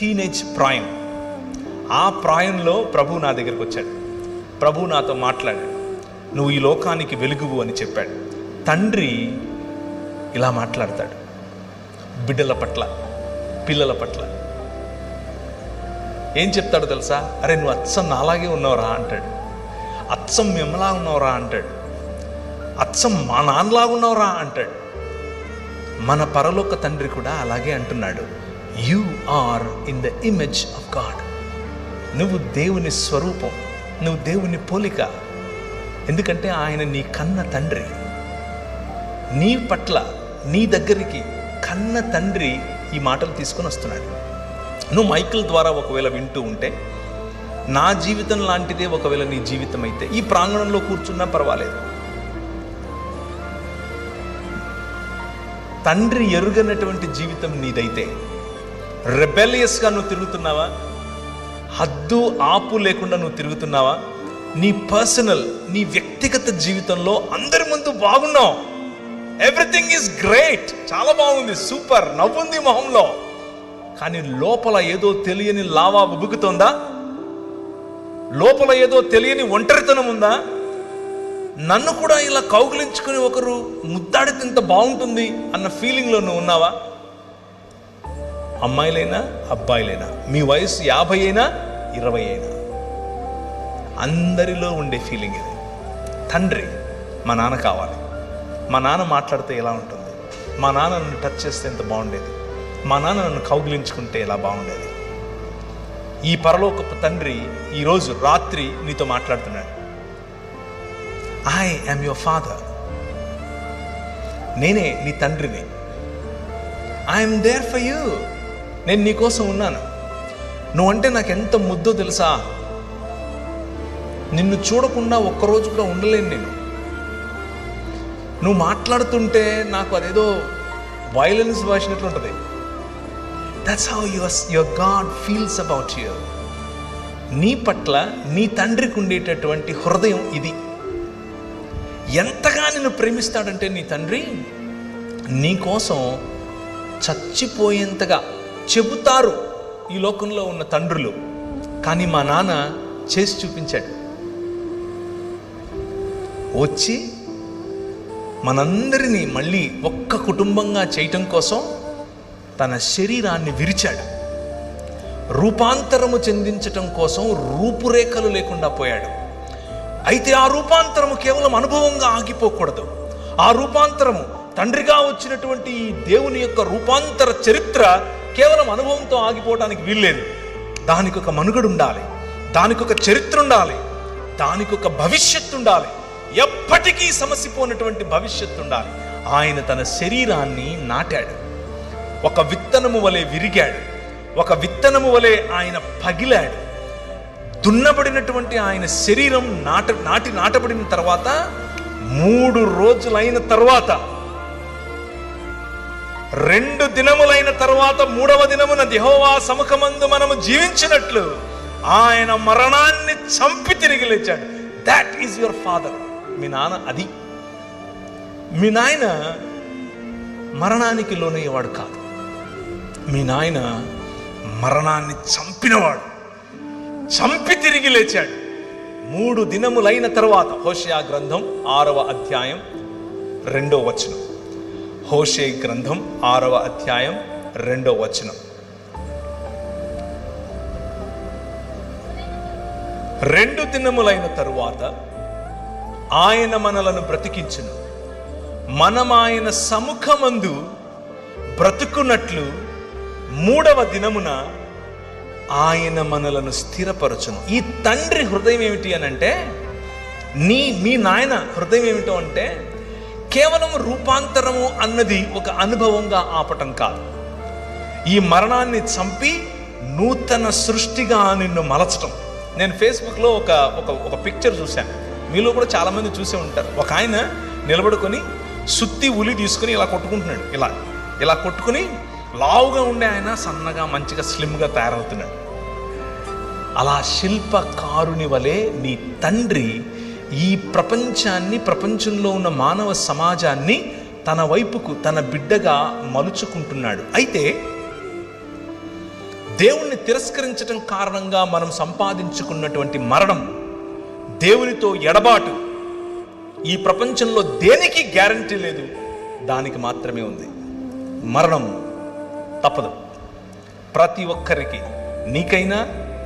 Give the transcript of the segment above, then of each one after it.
Teenage ప్రాయం ఆ ప్రాయంలో ప్రభు నా దగ్గరికి వచ్చాడు. ప్రభు నాతో మాట్లాడాడు. నువ్వు ఈ లోకానికి వెలుగువు అని చెప్పాడు. తండ్రి ఇలా మాట్లాడతాడు. బిడ్డల పట్ల పిల్లల పట్ల. ఏం చెప్తాడు తెలుసా? అరే నువ్వు అచ్చం నాలాగే ఉన్నావురా అంటాడు. అచ్చం మిమ్మలా ఉన్నావురా అంటాడు. అచ్చం మా నాన్నలాగా ఉన్నావురా అంటాడు. మన పరలోక తండ్రి కూడా అలాగే అంటున్నాడు. You are in the image of God నువ్వు దేవుని స్వరూపం నువ్వు దేవుని పోలిక. ఎందుకంటే ఆయన నీ కన్న తండ్రి. నీ పట్ల నీ దగ్గరికి కన్న తండ్రి ఈ మాటలు తీసుకొని వస్తున్నాడు. నువ్వు మైకిల్ ద్వారా ఒకవేళ వింటూ ఉంటే నా జీవితం లాంటిదే ఒకవేళ నీ జీవితం అయితే ఈ ప్రాంగణంలో కూర్చున్నా పర్వాలేదు. తండ్రి ఎరుగనటువంటి జీవితం నీదైతే రెబెలియస్గా నువ్వు తిరుగుతున్నావా? హద్దు ఆపు లేకుండా నువ్వు తిరుగుతున్నావా? నీ పర్సనల్ నీ వ్యక్తిగత జీవితంలో అందరి ముందు బాగున్నావు. ఎవ్రీథింగ్ ఈజ్ గ్రేట్ చాలా బాగుంది. సూపర్ నవ్వుంది మొహంలో. కానీ లోపల ఏదో తెలియని లావా ఉబుకుతోందా? లోపల ఏదో తెలియని ఒంటరితనం ఉందా? నన్ను కూడా ఇలా కౌగులించుకుని ఒకరు ముద్దాడితే ఇంత బాగుంటుంది అన్న ఫీలింగ్లో నువ్వు ఉన్నావా? అమ్మాయిలైనా అబ్బాయిలైనా. మీ వయసు యాభై అయినా ఇరవై అయినా అందరిలో ఉండే ఫీలింగ్ ఇది. తండ్రి మా నాన్న కావాలి. మా నాన్న మాట్లాడితే ఎలా ఉంటుంది? మా నాన్న నన్ను టచ్ చేస్తే ఎంత బాగుండేది? మా నాన్న నన్ను కౌగిలించుకుంటే ఎలా బాగుండేది? ఈ పరలోకపు తండ్రి ఈరోజు రాత్రి నీతో మాట్లాడుతున్నాడు. ఐ యామ్ యువర్ ఫాదర్ నేనే నీ తండ్రిని. ఐఎమ్ దేర్ ఫర్ యూ నేను నీకోసం ఉన్నాను. నువ్వంటే నాకు ఎంత ముద్దో తెలుసా? నిన్ను చూడకుండా ఒక్కరోజు కూడా ఉండలేను నేను. నువ్వు మాట్లాడుతుంటే నాకు అదేదో వైలెన్స్ భాషనట్లు ఉంటుంది. That's how your your God feels about you నీ పట్ల నీ తండ్రికి ఉండేటటువంటి హృదయం ఇది. ఎంతగా నిన్ను ప్రేమిస్తాడంటే నీ తండ్రి నీ కోసం చచ్చిపోయేంతగా చెబుతారు ఈ లోకంలో ఉన్న తండ్రులు. కానీ మా నాన్న చేసి చూపించాడు. వచ్చి మనందరినీ మళ్ళీ ఒక్క కుటుంబంగా చేయటం కోసం తన శరీరాన్ని విరిచాడు. రూపాంతరము చెందించటం కోసం రూపురేఖలు లేకుండా పోయాడు. అయితే ఆ రూపాంతరము కేవలం అనుభవంగా ఆగిపోకూడదు. ఆ రూపాంతరము తండ్రిగా వచ్చినటువంటి ఈ దేవుని యొక్క రూపాంతర చరిత్ర కేవలం అనుభవంతో ఆగిపోవడానికి వీల్లేదు. దానికి ఒక మనుగడు ఉండాలి దానికి ఒక చరిత్ర ఉండాలి దానికి ఒక భవిష్యత్తు ఉండాలి ఎప్పటికీ సమసిపోయినటువంటి భవిష్యత్తు ఉండాలి ఆయన తన శరీరాన్ని నాటాడు. ఒక విత్తనము వలె విరిగాడు. ఒక విత్తనము వలె ఆయన పగిలాడు. దున్నబడినటువంటి ఆయన శరీరం నాట నాటి నాటబడిన తర్వాత మూడు రోజులైన తర్వాత రెండు దినములైన తర్వాత మూడవ దినమున దిహోవా సముఖమందు మనము జీవించినట్లు ఆయన మరణాన్ని చంపి తిరిగి లేచాడు. దాట్ ఈజ్ యువర్ ఫాదర్ మీ నాన్న అది. మీ నాయన మరణానికి లోనయ్యేవాడు కాదు. మీ నాయన మరణాన్ని చంపినవాడు. చంపి తిరిగి లేచాడు. మూడు దినములైన తర్వాత హోషయా గ్రంథం ఆరవ అధ్యాయం రెండో వచనం. హోషే గ్రంథం ఆరవ అధ్యాయం రెండో వచనం. రెండు దినములైన తరువాత ఆయన మనలను బ్రతికించును. మనం ఆయన సముఖమందు బ్రతుకున్నట్లు మూడవ దినమున ఆయన మనలను స్థిరపరచును. ఈ తండ్రి హృదయం ఏమిటి అని అంటే నీ మీ నాయన హృదయం ఏమిటో అంటే కేవలం రూపాంతరము అన్నది ఒక అనుభవంగా ఆపటం కాదు. ఈ మరణాన్ని చంపి నూతన సృష్టిగా నిన్ను మలచటం. నేను ఫేస్బుక్లో ఒక ఒక ఒక పిక్చర్ చూశాను. మీలో కూడా చాలామంది చూసే ఉంటారు. ఒక ఆయన నిలబడుకొని సుత్తి ఉలి తీసుకుని ఇలా కొట్టుకుంటున్నాడు. ఇలా ఇలా కొట్టుకుని లావుగా ఉండే ఆయన సన్నగా మంచిగా స్లిమ్గా తయారవుతున్నాడు. అలా శిల్పకారుని వలె నీ తండ్రి ఈ ప్రపంచాన్ని ప్రపంచంలో ఉన్న మానవ సమాజాన్ని తన వైపుకు తన బిడ్డగా మలుచుకుంటున్నాడు. అయితే దేవుణ్ణి తిరస్కరించటం కారణంగా మనం సంపాదించుకున్నటువంటి మరణం దేవునితో ఎడబాటు ఈ ప్రపంచంలో దేనికి గ్యారంటీ లేదు దానికి మాత్రమే ఉంది. మరణం తప్పదు. ప్రతి ఒక్కరికి నీకైనా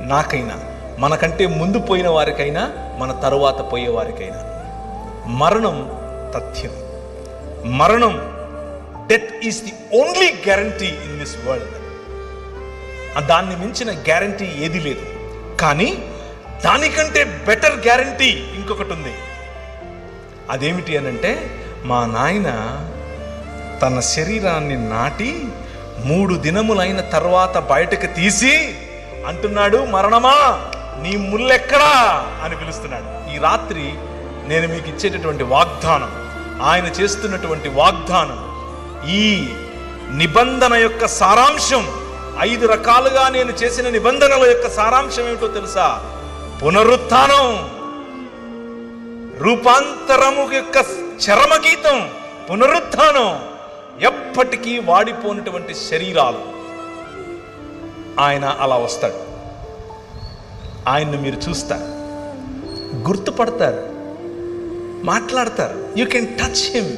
నాకైనా మనకంటే ముందు పోయిన వారికైనా మన తరువాత పోయేవారికైనా మరణం తథ్యం. మరణం death is the only guarantee in this world దాన్ని మించిన గ్యారంటీ ఏది లేదు. కానీ దానికంటే బెటర్ గ్యారంటీ ఇంకొకటి ఉంది. అదేమిటి అనంటే మా నాయన తన శరీరాన్ని నాటి మూడు దినములైన తర్వాత బయటకు తీసి అంటున్నాడు మరణమా? నీ ముల్లెక్కడా అని పిలుస్తున్నాడు. ఈ రాత్రి నేను మీకు ఇచ్చేటటువంటి వాగ్దానం ఆయన చేస్తున్నటువంటి వాగ్దానం ఈ నిబంధన యొక్క సారాంశం ఐదు రకాలుగా నేను చేసిన నిబంధనల యొక్క సారాంశం ఏమిటో తెలుసా? పునరుత్నం రూపాంతరము యొక్క చరమగీతం పునరుత్నం ఎప్పటికీ వాడిపోయినటువంటి శరీరాలు. ఆయన అలా వస్తాడు. ఆయన్ను మీరు చూస్తారు. గుర్తుపడతారు. మాట్లాడతారు. You can touch him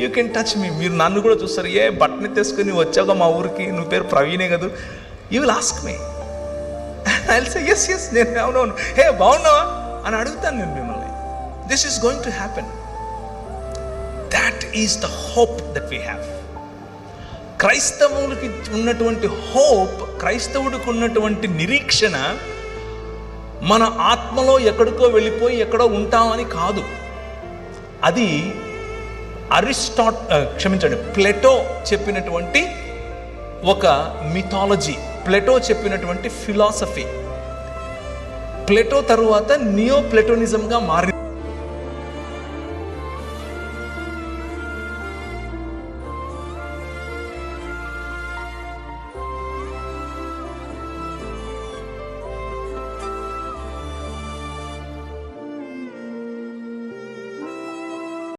you can touch me మీరు నన్ను కూడా చూస్తారు. ఏ బట్టని తెసుకుని వచ్చాక మా ఊరికి? నువ్వు పేరు ప్రవీణే కదా? You will ask me say yes yes నేను అవునవును. హే బాగున్నావా? అని అడుగుతాను నేను మిమ్మల్ని. This is going to happen that is the hope that we have క్రైస్తవులకి ఉన్నటువంటి హోప్ క్రైస్తవుడికి ఉన్నటువంటి నిరీక్షణ మన ఆత్మలో ఎక్కడికో వెళ్ళిపోయి ఎక్కడో ఉంటామని కాదు. అది అరిస్టాట్ క్షమించండి ప్లెటో చెప్పినటువంటి ఒక మిథాలజీ ప్లెటో చెప్పినటువంటి ఫిలాసఫీ ప్లెటో తరువాత నియో ప్లెటోనిజంగా మారింది